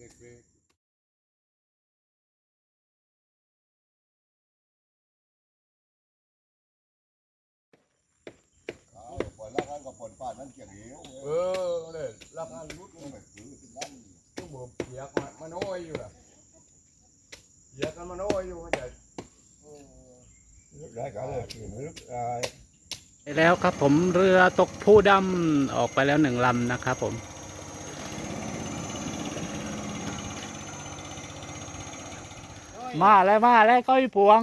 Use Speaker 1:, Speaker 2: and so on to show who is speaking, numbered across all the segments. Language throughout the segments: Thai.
Speaker 1: เด็กเด็ก
Speaker 2: เอาปล่อยละกันก็ปล่อยป้านนั่นเกี่ยงเหว
Speaker 1: เออเลยรักงานรุด
Speaker 2: ต้องไปซื้อที่นั่น
Speaker 1: ต้องบอกเปียกมามาน้อยอยู่ล่ะเปียกกันมาน้อยอยู่เข้าใจเออ
Speaker 2: ได้ก็เลยกินลึกได้
Speaker 3: ไปแล้วครับผมเรือตกผู้ดำออกไปแล้วหนึ่งลำนะครับผม มาแล้วมาแล้วก้อยพวง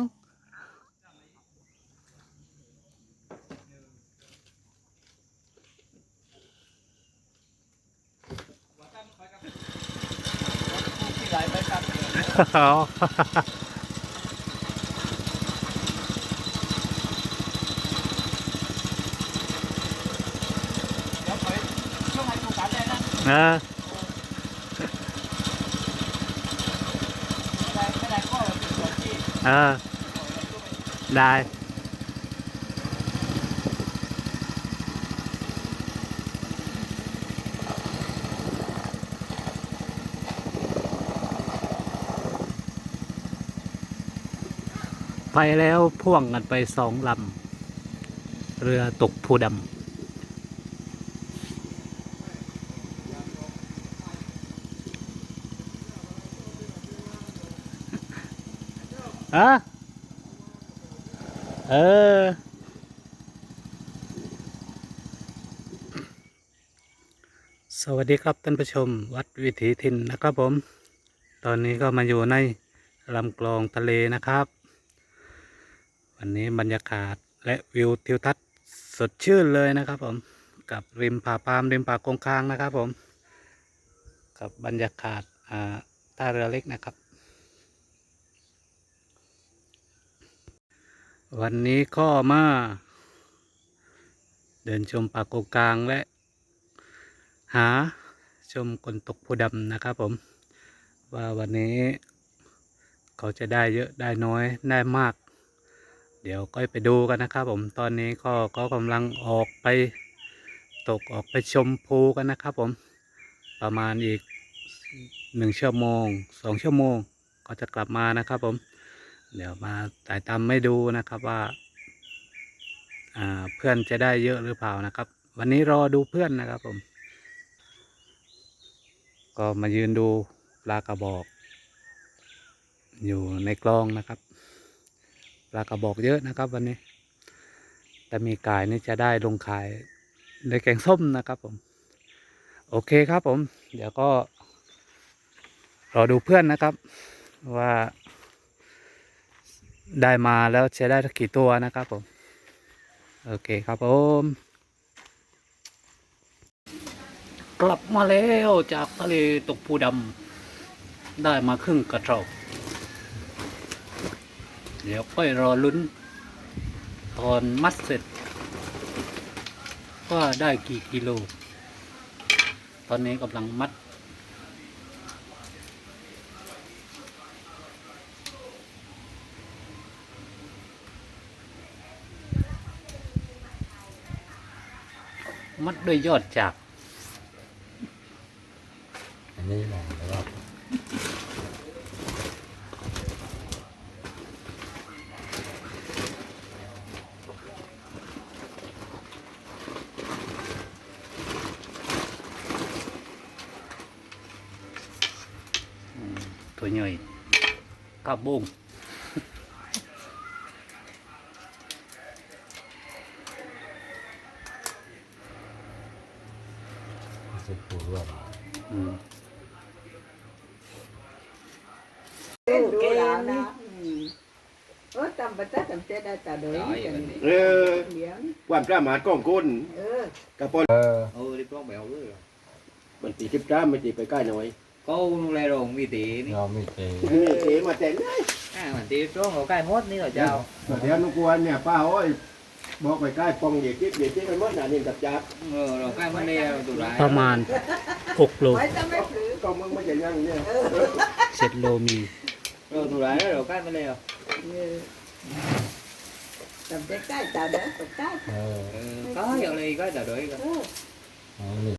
Speaker 3: อ๋อเออ เออ ได้ ไปแล้วพ่วงกันไปสองลำ เรือตกผู้ดำ ฮะเออ สวัสดีครับท่านผู้ชม วัดวิถีถิ่นนะครับผม ตอนนี้ก็มาอยู่ในลำกลองทะเลนะครับ วันนี้บรรยากาศและวิวทิวทัศน์สดชื่นเลยนะครับผม กับริมผาปามริมป่ากงคางนะครับผม กับบรรยากาศท่าเรือเล็กนะครับ วันนี้ก็มา เดินชมป่าโกกลางและ หาชมคนตกผู้ดำนะครับผม ว่าวันนี้ เขาจะได้เยอะได้น้อยได้มาก เดี๋ยวก็ไปดูกันนะครับผมตอนนี้ก็ก็กำลังออกไปตกออกไปชมภูกันนะครับผม ประมาณอีกหนึ่งชั่วโมงสองชั่วโมง ก็จะกลับมานะครับผม เดี๋ยวมาถ่ายตามไม่ดูนะครับว่าอ่าเพื่อนจะได้เยอะหรือเปล่านะครับ วันนี้รอดูเพื่อนนะครับผม ก็มายืนดูปลากระบอก อยู่ในกลองนะครับปลากระบอกเยอะนะครับ วันนี้ แต่มีกายนี่จะได้ลงขายในแกงส้มนะครับผม โอเคครับผม เดี๋ยวก็รอดูเพื่อนนะครับว่า ได้มาแล้วจะได้กกี่ตัวนะครับผม โอเคครับผมกลับมาแล้วจากทะเลตกภูดำได้มาครึ่งกระสอบเดี๋ยวค่อยรอลุ้น ตอนมัดเสร็จ ว่าได้กี่กิโล ตอนนี้กำลังมัด มัดด้วยยอดจาก
Speaker 2: อันนี้มองแล้ว
Speaker 3: ตัวใหญ่กระบุง
Speaker 2: สุดปูร่วม
Speaker 3: อืม
Speaker 4: ดูแล้วนะเออตำบัตรตำเจได้ตาเดยกัน
Speaker 5: เออ
Speaker 4: เลี้ยง
Speaker 5: ความสามารถของคน
Speaker 4: เออก
Speaker 5: ระปอน
Speaker 2: เออ
Speaker 6: ừ đi con bèo nữa rồi
Speaker 5: มันตีสิบจ้ามมันตีไปใกล้หน่อย
Speaker 6: có lê rồi vì tỷ
Speaker 2: ยอมไม่เตะ
Speaker 5: นี่เสีมาแต่งได้
Speaker 6: à mà tỷ xuống rồi cái mốt nữa rồi chào
Speaker 5: เดี๋ยวนุกวนเนี่ยป้าโอ้ย บอกไปใกล้ปองเด็กคิดเด็กคิดมันมดหนานี่กับจับ
Speaker 6: ừ, rồi cái vấn đề rồi tụi
Speaker 3: ประ
Speaker 6: lại
Speaker 3: มาณหกโล
Speaker 4: ไว้จะไม่ถือก
Speaker 5: องมึงไม่จะยั่งเนี่ย
Speaker 3: เจ็ดโลมี
Speaker 6: rồi tụi lại rồi cái vấn đề rồi
Speaker 4: เออตำเจ๊ใกล้ตาเดยตกใกล้
Speaker 2: เออ
Speaker 6: ừ, có giờ đi có chờ đợi
Speaker 4: เออ